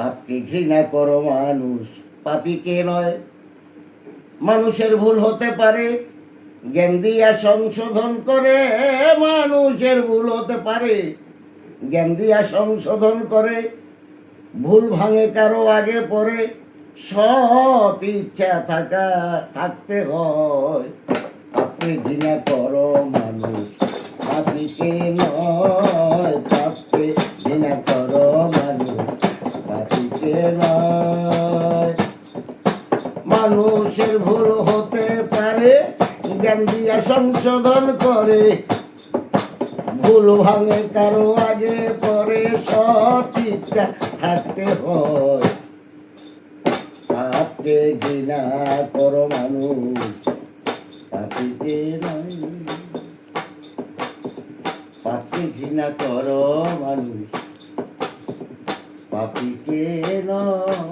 পাপকে ঘৃণা করো মানুষ পাপিকে নয়? মানুষের ভুল হতে পারে, জ্ঞান দিয়া সংশোধন করে, মানুষের ভুল হতে পারে, জ্ঞান দিয়া সংশোধন করে, ভুল ভাঙে কারও আগে পরে, সৎ ইচ্ছা থাকা, থাকতে হয়। আপনি ঘৃণা করো মানুষ পাপিকে নয়? মানুষের ভুল হতে পারে, জ্ঞান দিয়া সংশোধন করে। ভুল ভাঙে কারও আগে পরে ইচ্ছা থাকতে হয়। পাপকে ঘৃণা করো মানুষ পাপিকে নয়। ঘৃণা করো মানুষ। পাপিকে নয়